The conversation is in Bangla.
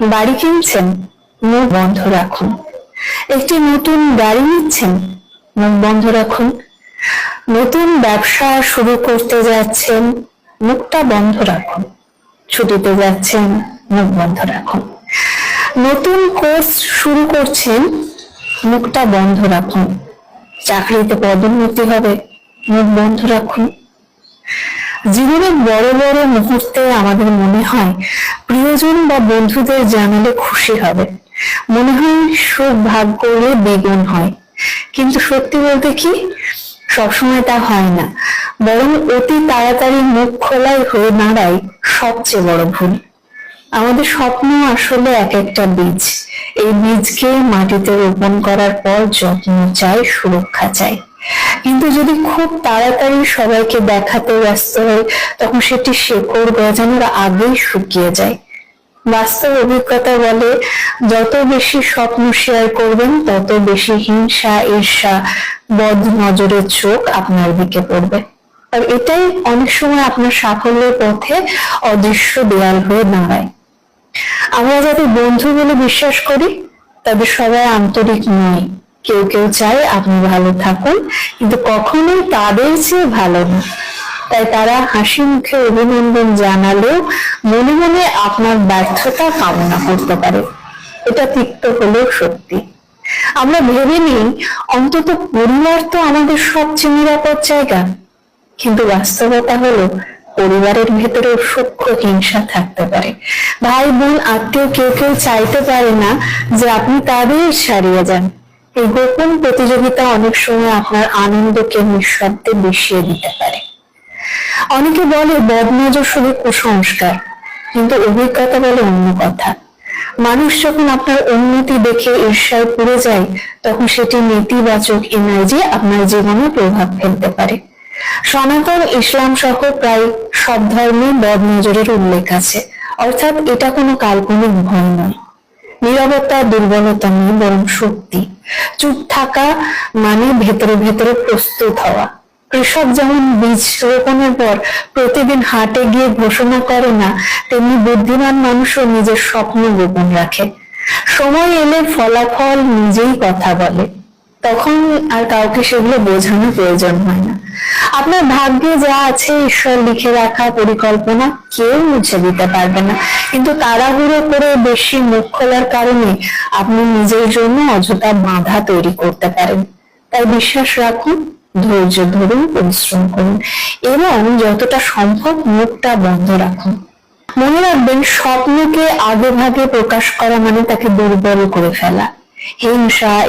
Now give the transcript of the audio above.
বাড়ি কিনছেন? মুখ বন্ধ রাখুন। একটি নতুন গাড়ি নিচ্ছেন? মুখ বন্ধ রাখুন। নতুন ব্যবসা শুরু করতে যাচ্ছেন? মুখটা বন্ধ রাখুন। ছুটিতে যাচ্ছেন? মুখ বন্ধ রাখুন। নতুন কোর্স শুরু করছেন? মুখটা বন্ধ রাখুন। চাকরিতে পদোন্নতি হবে? মুখ বন্ধ রাখুন। জীবনের বড় বড় মুহূর্তে আমাদের মনে হয় প্রিয়জন বা বন্ধুদের জানালে খুশি হবে। মনে হয় সুখ ভাগ করলে বেগুন হয়। কিন্তু সত্যি বলতে কি, সবসময় তা হয় না। বরং অতি তাড়াতাড়ি মুখ খোলাই হয়ে দাঁড়ায় সবচেয়ে বড় ভুল। আমাদের স্বপ্ন আসলে এক একটা বীজ। এই বীজকে মাটিতে রোপণ করার পর যত্ন চাই, সুরক্ষা চাই। কিন্তু যদি খুব তাড়াতাড়ি সবাইকে দেখাতে ব্যস্ত হয় তখন সেটি শেকড় গজানোর আগেই শুকিয়ে যায়। বাস্তব অভিজ্ঞতা বলে, যত বেশি স্বপ্ন শেয়ার করবেন, তত বেশি হিংসা, ঈর্ষা বদ নজরের চোখ আপনার দিকে পড়বে। আর এটাই অনেক সময় আপনার সাফল্যের পথে অদৃশ্য দেয়াল হয়ে দাঁড়ায়। আমরা যাদের বন্ধু বলে বিশ্বাস করি, তাদের সবাই আন্তরিক নয়। কেউ কেউ চায় আপনি ভালো থাকুন, কিন্তু কখনোই তাদের চেয়ে ভালো না। তাই তারা হাসি মুখে অভিনন্দন জানালেও মনে মনে আপনার ব্যর্থতা কামনা করতে পারে। এটা তিক্ত হলেও সত্যি। আমরা ভেবে নিই, অন্তত পরিবার তো আমাদের সবচেয়ে নিরাপদ জায়গা। কিন্তু বাস্তবতা হলো, পরিবারের ভেতরেও সূক্ষ্ম হিংসা থাকতে পারে। ভাই, বোন, আত্মীয় কেউ কেউ চাইতে পারে না যে আপনি তাদের সারিয়ে যান। এই গোপন প্রতিযোগিতা অনেক সময় আপনার আনন্দকে নিঃশব্দে বিষিয়ে দিতে পারে। অনেকে বলে বদনজর শুধু কুসংস্কার, কিন্তু অভিজ্ঞতা বলে অন্য কথা। মানুষ যখন আপনার উন্নতি দেখে ঈর্ষায় পড়ে যায়, তখন সেটি নেতিবাচক এনার্জি আপনার জীবনে প্রভাব ফেলতে পারে। সনাতন ইসলাম সহ প্রায় সব ধর্মে বদনজরের উল্লেখ আছে, অর্থাৎ এটা কোনো কাল্পনিক ভয় নয়। নিরবতা, দুর্বলতা নয়, বরং শক্তি। চুপ থাকা মানে ভেতরে ভেতরে প্রস্তুত হওয়া। কৃষক যেমন বীজ রোপণের পর প্রতিদিন হাটে গিয়ে ঘোষণা করে না, তেমনি বুদ্ধিমান মানুষও নিজের স্বপ্ন গোপন রাখে। সময় এলে ফলাফল নিজেই কথা বলে। তখন আর কাউকে সেগুলো বোঝানোর প্রয়োজন হয় না। আপনার ভাগ্যে যা আছে ঈশ্বর লিখে রাখা পরিকল্পনা কেউ মুছে দিতে পারবে না। কিন্তু তাড়াহুড়ো করে বেশি মুখ খোলার কারণে আপনি নিজের জন্য অযথা বাধা তৈরি করতে পারেন। তাই বিশ্বাস রাখুন, ধৈর্য ধরুন, পরিশ্রম করুন। এবং যতটা সম্ভব মুখটা বন্ধ রাখুন। মনে রাখবেন, স্বপ্নকে আগে ভাগে প্রকাশ করা মানে তাকে দুর্বল করে ফেলা। হিংসা